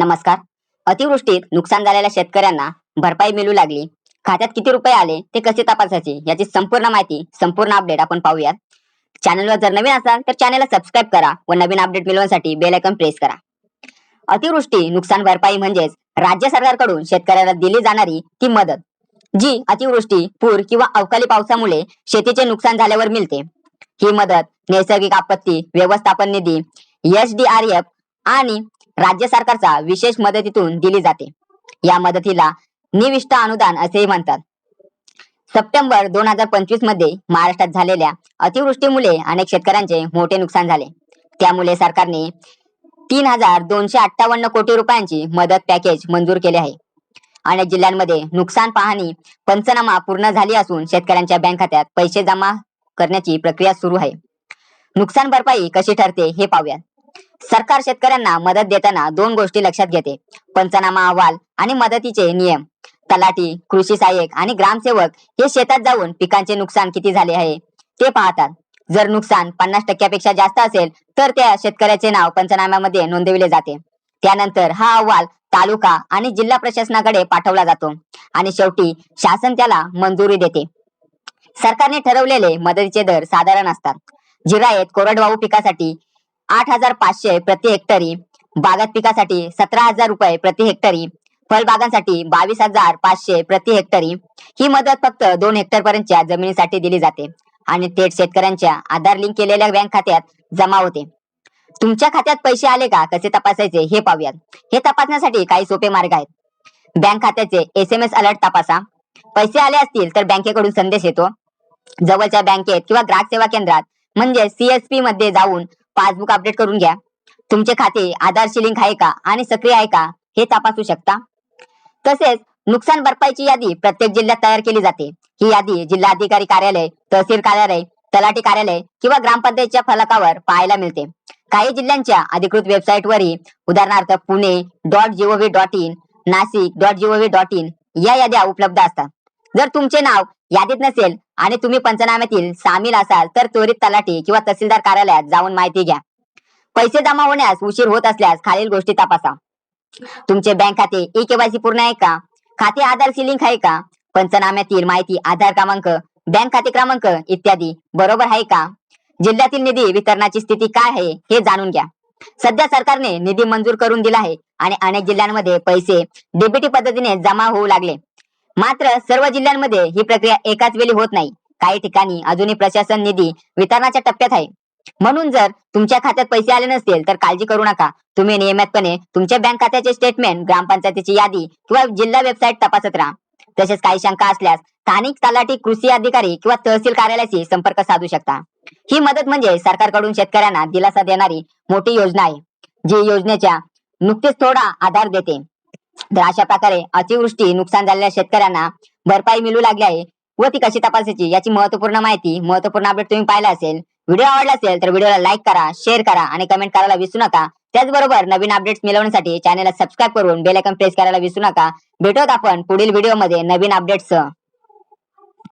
नमस्कार. अतिवृष्टीत नुकसान झालेल्या शेतकऱ्यांना भरपाई मिळू लागली. खात्यात किती रुपये आले ते कसे तपासायचे याची संपूर्ण माहिती संपूर्ण अपडेट आपण पाहूयात. चॅनलवर जर नवीन असाल तर चॅनलला सबस्क्राईब करा व नवीन अपडेट मिळवण्यासाठी बेल आयकॉन प्रेस करा. अतिवृष्टी नुकसान भरपाई म्हणजेच राज्य सरकारकडून शेतकऱ्याला दिली जाणारी ती मदत जी अतिवृष्टी पूर किंवा अवकाळी पावसामुळे शेतीचे नुकसान झाल्यावर मिळते. ही मदत नैसर्गिक आपत्ती व्यवस्थापन निधी एस डी आर एफ आणि राज्य सरकारचा विशेष मदतीतून दिली जाते. या मदतीला निविष्ट अनुदान असेही म्हणतात. सप्टेंबर दोन हजार पंचवीसमध्ये महाराष्ट्रात झालेल्या अतिवृष्टीमुळे अनेक शेतकऱ्यांचे मोठे नुकसान झाले. त्यामुळे सरकारने तीन हजार दोनशे अठ्ठावन्न कोटी रुपयांची मदत पॅकेज मंजूर केले आहे. अनेक जिल्ह्यांमध्ये नुकसान पाहणी पंचनामा पूर्ण झाली असून शेतकऱ्यांच्या बँक खात्यात पैसे जमा करण्याची प्रक्रिया सुरू आहे. नुकसान भरपाई कशी ठरते हे पाहूयात. सरकार शेतकऱ्यांना मदत देताना दोन गोष्टी लक्षात घेते. पंचनामा अहवाल आणि मदतीचे नियम. तलाठी कृषी सहाय्यक आणि ग्रामसेवक हे शेतात जाऊन पिकांचे नुकसान किती झाले आहे ते पाहतात. जर नुकसान पन्नास टक्क्यापेक्षा जास्त असेल तर त्या शेतकऱ्याचे नाव पंचनाम्यामध्ये नोंदविले जाते. त्यानंतर हा अहवाल तालुका आणि जिल्हा प्रशासनाकडे पाठवला जातो आणि शेवटी शासन त्याला मंजुरी देते. सरकारने ठरवलेले मदतीचे दर साधारण असतात. जिरायत कोरडवाहू पिकासाठी आठ हजार पाचशे प्रति हेक्टरी बागात पिकासाठी सतरा हजार रुपये प्रति हेक्टरी फळबागांसाठी बावीस हजार पाचशे प्रति हेक्टरी. ही मदत फक्त दोन हेक्टर पर्यंतच्या जमिनीसाठी दिली जाते आणि थेट शेतकऱ्यांच्या आधार लिंक केलेल्या बँक खात्यात जमा होते. तुमच्या खात्यात पैसे आले का? कसे तपासायचे हे पाहूयात. हे तपासण्यासाठी काही सोपे मार्ग आहेत. बँक खात्याचे एस एम एस अलर्ट तपासा. पैसे आले असतील तर बँकेकडून संदेश येतो. जवळच्या बँकेत किंवा ग्राहक सेवा केंद्रात म्हणजे सीएसपी मध्ये जाऊन पासबुक अपडेट करून घ्या. तुमचे खाते आधार शिलिंग आहे का आणि सक्रिय आहे का हे तपासू शकता. तसेच नुकसान भरपाईची यादी प्रत्येक जिल्ह्यात तयार केली जाते. ही यादी जिल्हाधिकारी कार्यालय तहसील कार्यालय तलाठी कार्यालय किंवा ग्रामपंचायतच्या फलकावर पाहायला मिळते. काही जिल्ह्यांच्या अधिकृत वेबसाईटवरही उदाहरणार्थ Pune dot gov dot in Nashik dot gov dot in या याद्या उपलब्ध असतात. जर तुमचे नाव यादीत नसेल आणि तुम्ही पंचनाम्यातील सामील असाल तर त्वरित तलाठी किंवा तहसीलदार कार्यालयात जाऊन माहिती घ्या. पैसे जमा होण्यास उशीर होत असल्यास खालील गोष्टी तपासा. तुमचे बँक खाते ई केवायसी पूर्ण आहे का? खाते आधारशी लिंक आहे का? पंचनाम्यातील माहिती आधार क्रमांक बँक खाते क्रमांक इत्यादी बरोबर आहे का? जिल्ह्यातील निधी वितरणाची स्थिती काय आहे हे जाणून घ्या. सध्या सरकारने निधी मंजूर करून दिला आहे आणि अनेक जिल्ह्यांमध्ये पैसे डीबीटी पद्धतीने जमा होऊ लागले. मात्र सर्व जिल्ह्यांमध्ये ही प्रक्रिया एकाच वेळी होत नाही. काही ठिकाणी अजूनही प्रशासन निधी वितरणाच्या टप्प्यात आहे. म्हणून जर तुमच्या खात्यात पैसे आले नसतील तर काळजी करू नका. तुम्ही नियमितपणे तुमच्या बँक खात्याचे स्टेटमेंट ग्रामपंचायतीची यादी किंवा जिल्हा वेबसाईट तपासत राहा. तसेच काही शंका असल्यास स्थानिक तलाठी कृषी अधिकारी किंवा तहसील कार्यालयाशी संपर्क साधू शकता. ही मदत म्हणजे सरकारकडून शेतकऱ्यांना दिलासा देणारी मोठी योजना आहे जी योजनेच्या नुकतीच थोडा आधार देते. तर अशा प्रकारे अतिवृष्टी नुकसान झालेल्या शेतकऱ्यांना भरपाई मिळू लागली आहे व ती कशी तपासायची याची महत्त्वपूर्ण माहिती महत्त्वपूर्ण अपडेट तुम्ही पाहिला असेल व्हिडिओ आवडला असेल तर व्हिडिओला लाईक करा शेअर करा आणि कमेंट करायला विसरू नका. त्याचबरोबर नवीन अपडेट्स मिळवण्यासाठी चॅनलला सबस्क्राईब करून बेल प्रेस करायला विसरू नका. भेटत आपण पुढील व्हिडिओमध्ये नवीन अपडेट्स